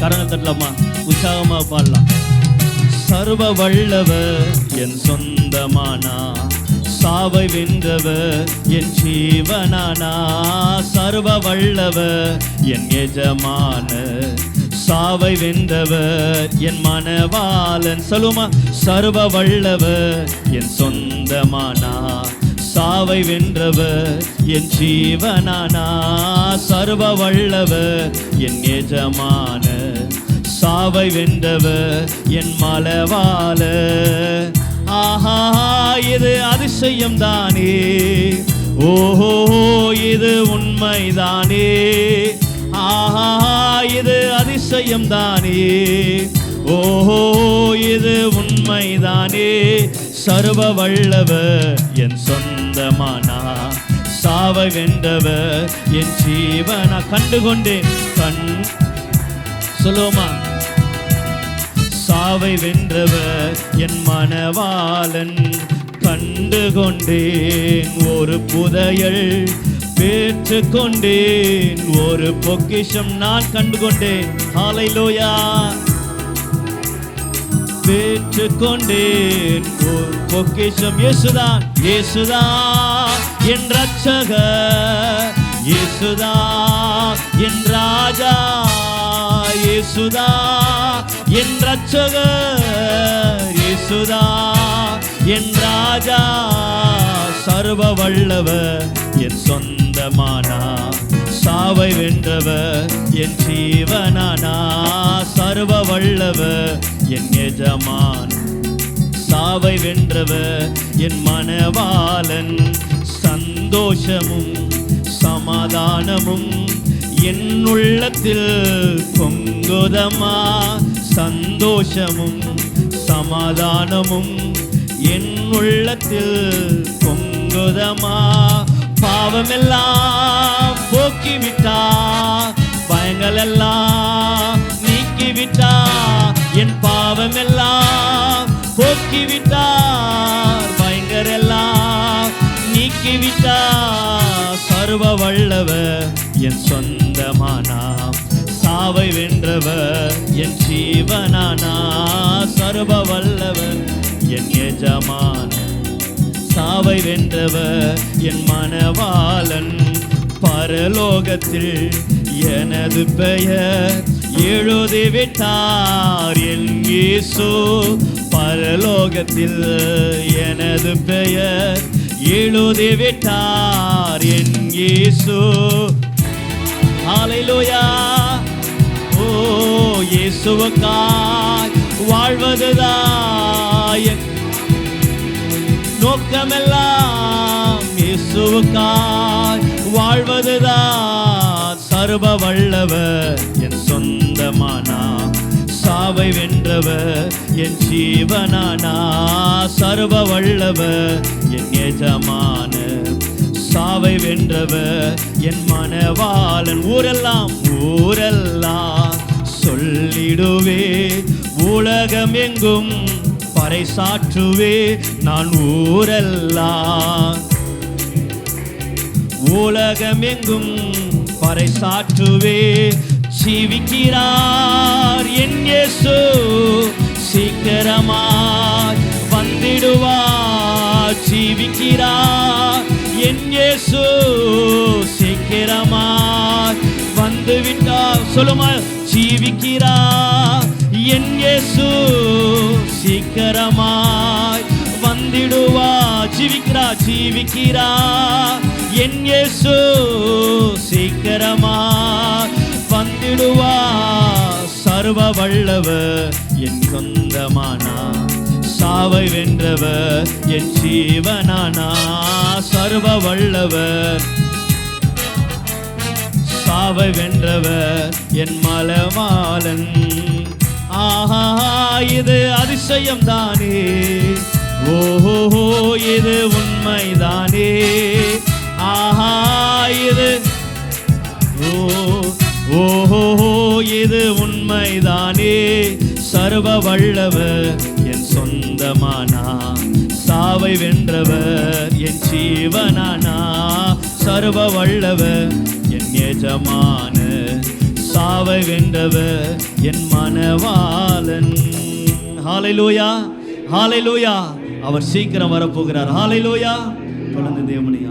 கரங்கள் தட்டலாமா பாடலாம். சர்வ வல்லவர் என் சொந்தமானா. சாவை வென்றவர் என் ஜீவனானா. சர்வ வல்லவர் என் எஜமான. சாவை வென்றவர் என் மனவாளன். சொல்லுமா சர்வ வல்லவர் என் சொந்தமானா. சாவை வென்றவர் என் ஜீவனானா சர்வ வல்லவர் என் எஜமான. சாவை வென்றவர் என் மலவால ஆஹா இது அதிசயம் தானே. ஓஹோ இது உண்மைதானே ஆஹா இது அதிசயம் தானே. ஓஹோ இது உண்மைதானே சர்வ வல்லவர் என் சொந்தமானா? சாவை வென்றவர் என் ஜீவனா? கண்டுகொண்டேன் கண் சொல்லுவோமா? சாவை வென்றவர் என் மனவாளன் கண்டு கொண்டேன் ஒரு புதையல் பெற்று கொண்டேன் ஒரு பொக்கிஷம் நான் கண்டு கொண்டேன் ஹalleluya பெற்று கொண்டேன் ஒரு பொக்கிஷம் இயேசுதான் இயேசுதான் என் ரட்சக இயேசுதான் என் ராஜா இயேசுதா என் ரட்சக இயேசுதா என் ராஜா சர்வ வல்லவர் என் சொந்தமானா சாவை வென்றவர் என் ஜீவனானா சர்வ வல்லவர் என் எஜமான். சாவை வென்றவர் என் மனவாளன் சந்தோஷமும் சமாதானமும் என் உள்ளத்தில் பொங்குதமா. சந்தோஷமும் சமாதானமும் என் உள்ளத்தில் பொங்குதமா. பாவமெல்லாம் போக்கிவிட்டா. பயங்களெல்லாம் நீக்கிவிட்டா. என் பாவமெல்லாம் போக்கிவிட்டார் பயங்கரெல்லாம் நீக்கிவிட்டார். சர்வ வல்லவர் என் சொந்தமானாம் சாவை வென்றவர் என் ஜீவனானா சர்வ வல்லவர் என் எஜமான சாவை வென்றவர் என் மனவாளன் பரலோகத்தில் எனது பெயர் எழுதி விட்டார் என் இயேசு. பரலோகத்தில் எனது பெயர் எழுதி விட்டார் என் இயேசு. ஹalleluya. ஓ இயேசுவுக்காய் வாழ்வதுதான் நோக்கமெல்லாம் இயேசுவுக்காய் வாழ்வதுதான் சர்வ வல்லவர் என் சொந்தமானா? சாவை வென்றவர் என் ஜீவனானா? சர்வ வல்லவர் என் எஜமான சாவை வென்றவர் என் மனவாளன் ஊரெல்லாம் ஊரெல்லாம் சொல்லிடுவே. உலகம் எங்கும் பறைசாற்றுவே நான் ஊரெல்லாம். உலகம் எங்கும் பறைசாற்றுவே ஜீவிக்கிறார் என் இயேசு. சீக்கிரமாய் வந்திடுவார் ஜீவிக்கிறார் என் இயேசு. சீக்கிரமாய் வந்து விட்டார் சொல்லுமா? ஜீவிக்கிறார் என் இயேசு. சீக்கிரமாய் வந்திடுவா ஜீவிக்கிறா ஜீவிக்கிறா என் இயேசு சீக்கிரமா வந்திடுவா சர்வ வல்லவர் என் சொந்தமானா. சாவை வென்றவர் என் ஜீவனானா. சர்வ வல்லவர். சாவை வென்றவர் என் மலமாலன். ஆஹா இது அதிசயம் தானே ஓஹோ இது உண்மைதானே. ஓஹோ இது உண்மைதானே. சர்வ வல்லவர் என் சொந்தமானா. சாவை வென்றவர் என் ஜீவனானா. சர்வ வல்லவர் என் எஜமான. சாவை வென்றவர் என் மனவாளன் ஹாலை லோயா அவர் சீக்கிரம் வரப்போகிறார். ஹalleluya. தொடர்ந்து தேவனையா